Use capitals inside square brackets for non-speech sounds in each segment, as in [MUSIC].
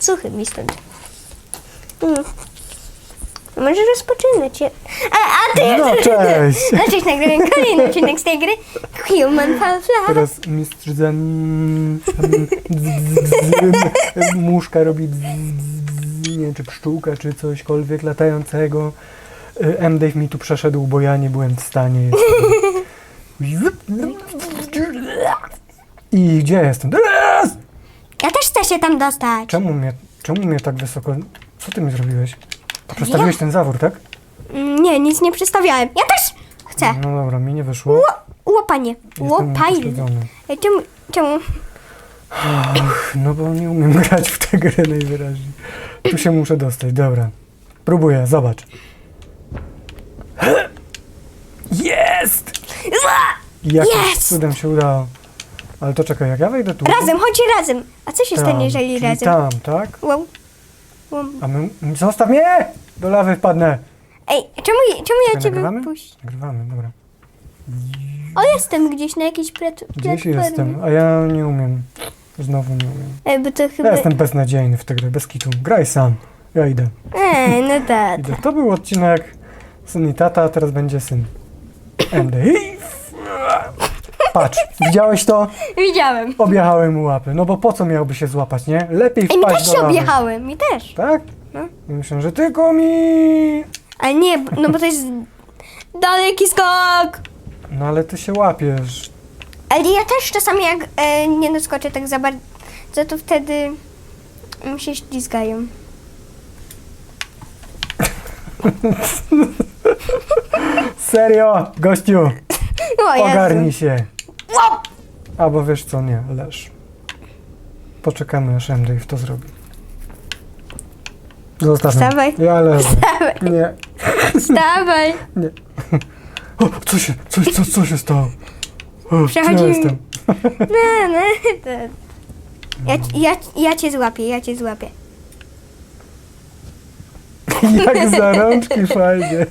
Suchy mi stąd. Mm. Może rozpoczynać. je- A, a ty No [LAUGHS] cześć! [LAUGHS] No cześć, nagrywam kolejny odcinek z tej gry. Human Fall. Teraz mistrz zen... [LAUGHS] Muszka robi nie wiem, czy pszczółka, czy cośkolwiek latającego. Y, M. Dave mi tu przeszedł, bo ja nie byłem w stanie. I gdzie jestem? Ja też chcę się tam dostać. Czemu mnie, czemu mnie tak wysoko... Co ty mi zrobiłeś? Przestawiłeś ten zawór, tak? Mm, Nie, nic nie przedstawiałem. Ja też chcę. No dobra, mi nie wyszło. Ło- Łopanie. Jestem upośledzony. Ej, Czemu, czemu? No bo nie umiem [LAUGHS] grać w tę grę najwyraźniej. Tu się muszę dostać, dobra. Próbuję, zobacz. [GASPS] Jest! Jakim Jest! cudem się udało. Ale to czekaj, jak ja wejdę tu... Razem, chodź razem. A co się tam, stanie, jeżeli czyli razem? tam, tak? Wow. wow. A my... Zostaw mnie! Do lawy wpadnę. Ej, czemu, czemu ja Czekaj, ciebie nagrywamy? puść? Nagrywamy, dobra. O, jestem gdzieś na jakiejś plat- Gdzieś platformie. jestem, a ja nie umiem. Znowu nie umiem. Ej, bo to chyba... Ja jestem beznadziejny w tę grę, bez kitu. Graj sam. Ja idę. Ej, no [LAUGHS] tak. Idę. To był odcinek syn i tata, a teraz będzie syn. MD. Patrz, widziałeś to? Widziałem. Objechałem mu łapy. No bo po co miałby się złapać, nie? Lepiej Ej, mi wpaść też do się lawy. objechałem, mi też. Tak? No. Myślę, że tylko mi... Ale nie, no bo to jest daleki skok. No ale ty się łapiesz. Ale ja też czasami jak e, nie doskoczę tak za bardzo, to wtedy mi się ślizgają. Serio, gościu, O Jezu. ogarnij się. Albo wiesz co, nie, leż. Poczekamy aż MD to zrobi. Zostawmy. Wstawaj. Ja leżę. Wstawaj, Nie, wstawaj. nie. O, co się, co, co, co się stało? O, gdzie ja Przechodzimy. jestem? No, no, to... ja, ja, ja cię złapię, ja cię złapię. Jak za rączki fajnie.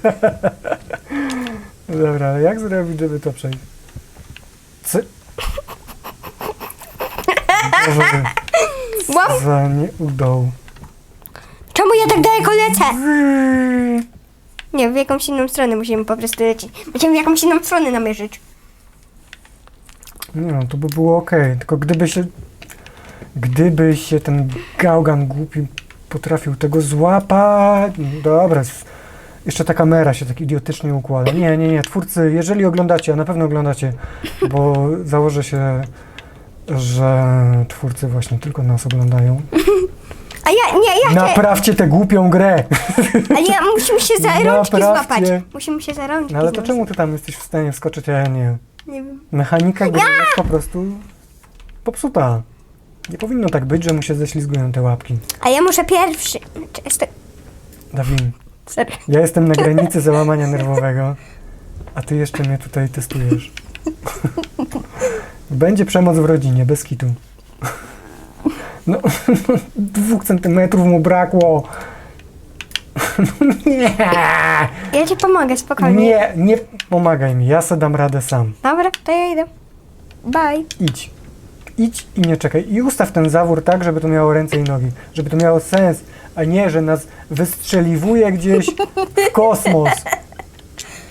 Dobra, ale jak zrobić, żeby to przejść? Co? Boże, Wow. za nieudał. Czemu ja tak daleko lecę? Nie, w jakąś inną stronę musimy po prostu lecieć. Musimy w jakąś inną stronę namierzyć. Nie no, to by było ok, tylko gdyby się... Gdyby się ten gałgan głupi potrafił tego złapać... Dobra, s- jeszcze ta kamera się tak idiotycznie układa. Nie, nie, nie, twórcy, jeżeli oglądacie, a na pewno oglądacie, bo założę się, że twórcy właśnie tylko nas oglądają. A ja, nie, ja. Naprawcie tę głupią grę! Ale ja, musimy się za rączki Naprawcie. złapać. Musimy się za rączki No ale to złapać. czemu ty tam jesteś w stanie wskoczyć, a ja nie? Nie wiem. Mechanika gry jest po prostu popsuta. Nie powinno tak być, że mu się ześlizgują te łapki. A ja muszę pierwszy. Często... Dawid, Sorry. ja jestem na granicy załamania nerwowego, a ty jeszcze mnie tutaj testujesz. [LAUGHS] Będzie przemoc w rodzinie, bez kitu. No, [LAUGHS] dwóch centymetrów mu brakło. [LAUGHS] Nie, Ja ci pomogę, spokojnie. nie, nie pomagaj mi, ja sobie dam radę sam. Dobra, to ja idę. Bye. Idź. Idź i nie czekaj. I ustaw ten zawór tak, żeby to miało ręce i nogi. Żeby to miało sens, a nie, że nas wystrzeliwuje gdzieś w kosmos.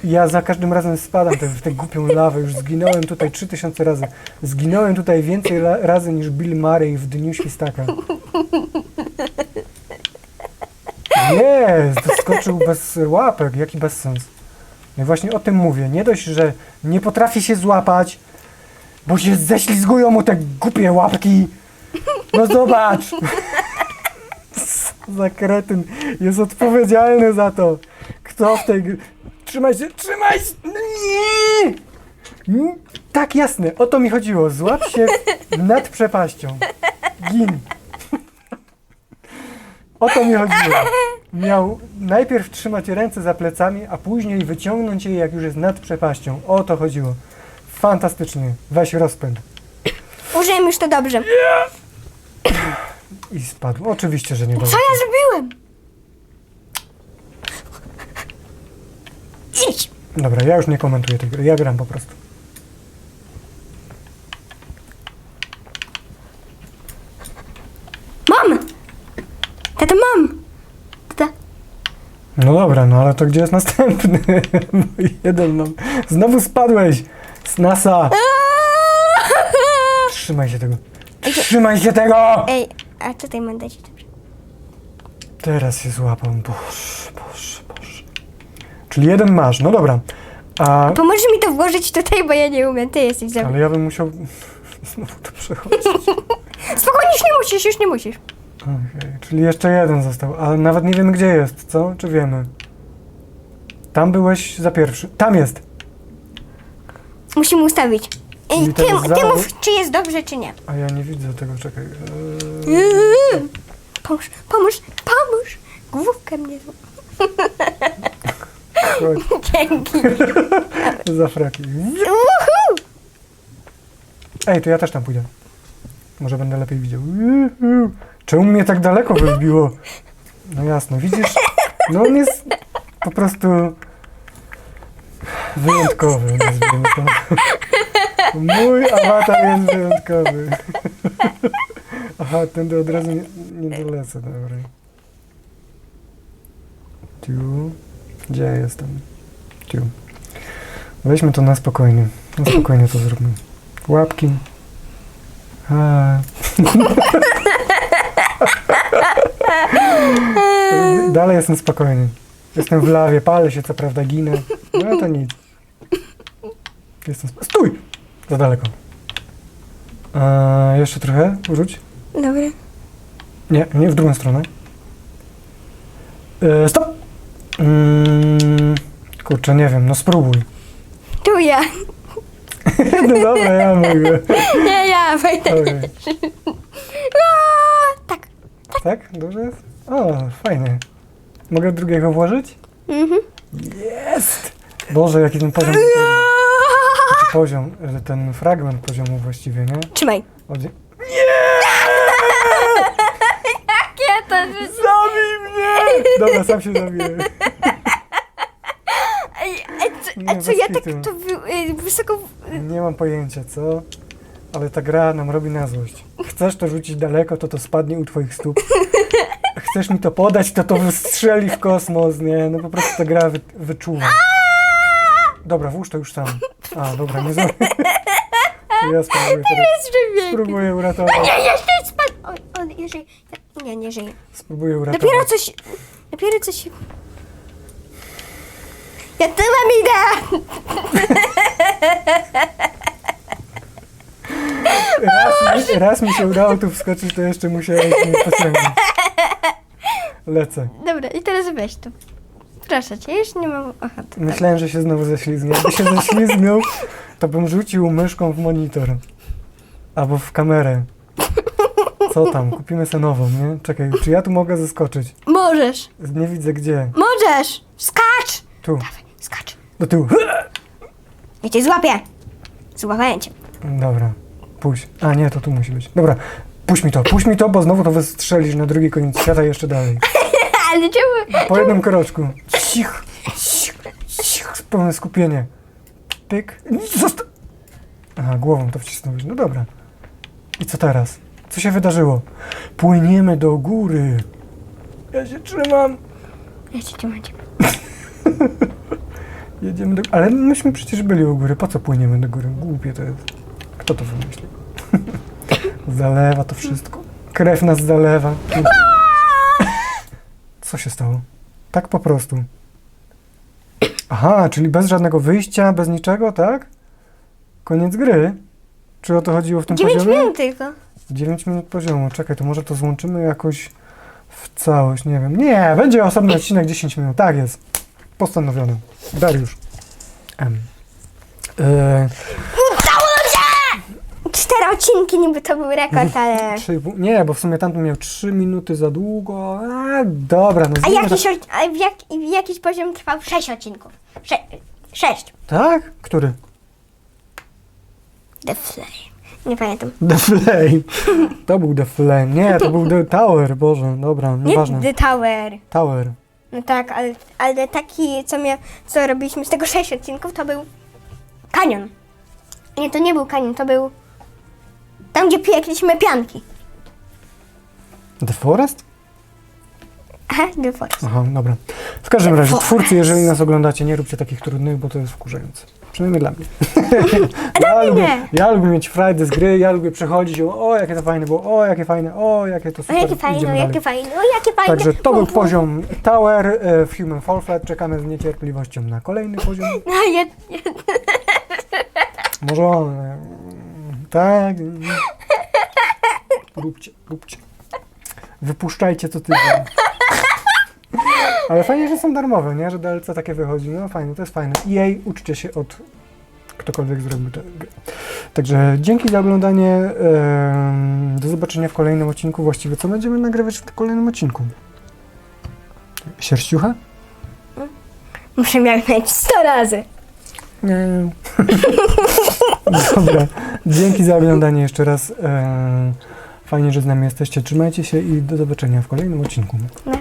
Ja za każdym razem spadam te, w tę głupią lawę. Już zginąłem tutaj 3000 razy. Zginąłem tutaj więcej la- razy niż Bill Murray w Dniu Świstaka. Nie, doskoczył bez łapek. Jaki bezsens. No i właśnie o tym mówię. Nie dość, że nie potrafi się złapać, bo się ześlizgują mu te głupie łapki. No zobacz! [LAUGHS] Za kretyn jest odpowiedzialny za to. Kto w tej. Trzymaj się, trzymaj się! No! Nie! Tak jasne, o to mi chodziło. Złap się nad przepaścią. Gin. O to mi chodziło. Miał najpierw trzymać ręce za plecami, a później wyciągnąć je, jak już jest nad przepaścią. O to chodziło. Fantastycznie. Weź rozpęd. Użyłem już to dobrze. I spadł. Oczywiście, że nie dobrze. Co ja zrobiłem? Idź. Dobra, ja już nie komentuję tej gry. Ja gram po prostu. Mam. Tata, mam! Tata. No dobra, no ale to gdzie jest następny? [LAUGHS] Bo Jeden mam. Znowu spadłeś NASA. Trzymaj się tego. Trzymaj się tego! Ej, a tutaj mam dać. Teraz się złapał. Boże, boże, boże. Czyli jeden masz, no dobra. A, Pomożesz mi to włożyć tutaj, bo ja nie umiem. Ty jesteś za ale ja bym musiał [LAUGHS] znowu to przechodzić. [LAUGHS] Spokojnie, już nie musisz, już nie musisz. Okej, czyli jeszcze jeden został, ale nawet nie wiemy gdzie jest, co? Czy wiemy? Tam byłeś za pierwszy. Tam jest! Musimy ustawić. Ej, Czyli ty, teraz ty mów, czy jest dobrze, czy nie. A ja nie widzę tego, czekaj. Eee, Pomóż, pomóż, pomóż. Główkę mnie chodź, [LAUGHS] Dzięki. [LAUGHS] za fraki. Uhu. Ej, to ja też tam pójdę. Może będę lepiej widział. Czemu mnie tak daleko wybiło? No jasno, widzisz? No on jest po prostu wyjątkowy, nazwijmy to. Mój awatar jest wyjątkowy. Aha, tędy od razu nie, nie dolecę, dobra. Tu. Gdzie ja jestem? Tu. Weźmy to na spokojnie. Na spokojnie to zróbmy. Łapki. A. Dalej jestem spokojny. Jestem w lawie, palę się, co prawda ginę. No to nic. Jestem sp- Stój! Za daleko. A, jeszcze trochę? Rzuć. Dobra. Nie, nie w drugą stronę. E, stop! Mm, kurczę, nie wiem, no spróbuj. Tu ja. [LAUGHS] No dobra, ja mogę. Nie, ja wejdę. Okej. A, Tak. Tak? Dobrze jest? O, fajnie. Mogę drugiego włożyć? Mhm. Jest! Boże, jaki ten poziom... Znaczy poziom, że ten fragment poziomu właściwie, nie? Trzymaj. Odzi- [LAUGHS] Jakie to Zabij mnie! Dobra, sam się zabiję. Ej, a co, Nie, co ja tak kitu. to wy, y, wysoko... Nie mam pojęcia, co? Ale ta gra nam robi na złość. Chcesz to rzucić daleko, to to spadnie u twoich stóp. Chcesz mi to podać, to to wystrzeli w kosmos, nie? No po prostu ta gra wy, wyczuwa. Dobra, włóż to już sam. A, dobra, nie zrobię. To ja spróbuję teraz. Jest żywiej. Spróbuję uratować. Nie, jeszcze spadł. On, on nie żyje. Nie, nie żyje. Spróbuję uratować. Dopiero coś... Dopiero coś... Ja tyłem idę! Raz, [LAUGHS] mi- raz mi się udało tu wskoczyć, to jeszcze musiałem się pociągnąć. [LAUGHS] Lecę. Dobra, i teraz weź to. Proszę cię, już nie mam ochoty. Myślałem, że się znowu ześlizgnie. Jakby się ześlizgnął, to bym rzucił myszką w monitor. Albo w kamerę. Co tam? Kupimy sobie nową, nie? Czekaj, czy ja tu mogę zeskoczyć? Możesz! Nie widzę gdzie. Możesz! Skacz! Tu, Dawaj, skacz. do tyłu. Ja cię złapię! Złapałem cię. Dobra, puść. A nie, to tu musi być. Dobra, puść mi to, puść mi to, bo znowu to wystrzelisz na drugi koniec świata i jeszcze dalej. [LAUGHS] Ale czemu? Po jednym kroczku. Cich, cich, cich, pełne skupienie. Pyk. Zosta- Aha, głową to wcisnąłeś. No dobra. I co teraz? Co się wydarzyło? Płyniemy do góry. Ja się trzymam. Ja cię trzymam. [LAUGHS] Jedziemy do... Ale myśmy przecież byli u góry. Po co płyniemy do góry? Głupie to jest. Kto to wymyślił? [LAUGHS] zalewa to wszystko. Krew nas zalewa. [LAUGHS] Co się stało? Tak po prostu. Aha, czyli bez żadnego wyjścia, bez niczego, tak? Koniec gry? Czy o to chodziło w tym 9 poziomie? minut tylko. 9 minut poziomu. Czekaj, to może to złączymy jakoś w całość, nie wiem. Nie, będzie osobny odcinek 10 minut. Tak jest. Postanowione. Dariusz. M. Eee, Cztery odcinki niby to był rekord, ale... [LAUGHS] trzy nie, bo w sumie tamten miał 3 minuty za długo. A, dobra, no A zróbmy jakiś, tak. a w jak, w jakiś poziom trwał 6 odcinków. Sze, 6. Tak? Który? The Flame. Nie pamiętam. The Flame. To był The Flame. Nie, to był The Tower. Boże, dobra, Nie nieważne. The Tower. Tower. No tak, ale, ale taki, co, mia, co robiliśmy z tego 6 odcinków, to był kanion. Nie, to nie był kanion, to był tam, gdzie piekliśmy pianki. The Forest? Aha, The Force. Aha, dobra. W każdym razie, twórcy, jeżeli nas oglądacie, nie róbcie takich trudnych, bo to jest wkurzające. Przynajmniej dla mnie. [LAUGHS] ja, lubię, nie. ja lubię mieć frajdę z gry, ja lubię przechodzić, o, o jakie to fajne było, o jakie fajne, o jakie to O, super. jakie fajne, idziemy o, jakie dalej. fajne, o, jakie fajne. Także to był poziom Tower e, w Human Fall Flat. Czekamy z niecierpliwością na kolejny poziom. [LAUGHS] No, ja, Może on. e, Tak. Róbcie, róbcie. Wypuszczajcie co tydzień. Ale fajnie, że są darmowe, nie? Że DLC takie wychodzi. No fajnie, to jest fajne. Jej uczcie się od ktokolwiek zrobił. Także dzięki za oglądanie. Do zobaczenia w kolejnym odcinku. Właściwie co będziemy nagrywać w kolejnym odcinku? Sierściucha? muszę mieć 100 razy. [LAUGHS] Dobra. Dzięki za oglądanie jeszcze raz. Fajnie, że z nami jesteście. Trzymajcie się i do zobaczenia w kolejnym odcinku. No.